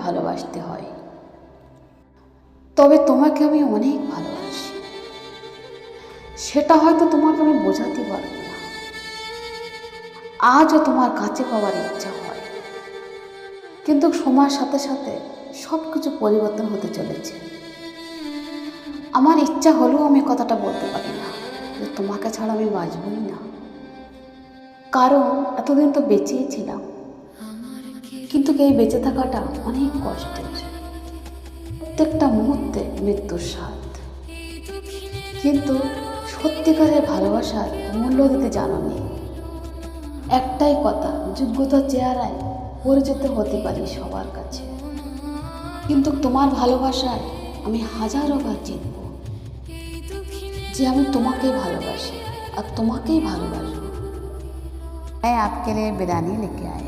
ভালোবাসতে হয়। তবে তোমাকে আমি অনেক ভালোবাসি। সেটা হয়তো তোমাকে আমি বোঝাতে পারব না। আজও তোমার কাছে পাওয়ার ইচ্ছা হয়। কিন্তু সময়ের সাথে সাথে সব কিছু পরিবর্তন হতে চলেছে। আমার ইচ্ছা হলেও আমি কথাটা বলতে পারি না তোমাকে ছাড়া আমি বাঁচবই না। কারণ এতদিন তো বেঁচেই ছিলাম। কিন্তু এই বেঁচে থাকাটা অনেক কষ্টের প্রত্যেকটা মুহূর্তে মৃত্যুর স্বাদ কিন্তু সত্যিকারের ভালোবাসার মূল্য দিতে জানো নি একটাই কথা যোগ্যতার চেহারায় পরিচিত হতে পারি সবার কাছে কিন্তু তোমার ভালোবাসায় আমি হাজারো বার চিনব যে আমি তোমাকেই ভালোবাসি আর তোমাকেই ভালোবাসবো मैं आपके लिए बिरयानी लेके आए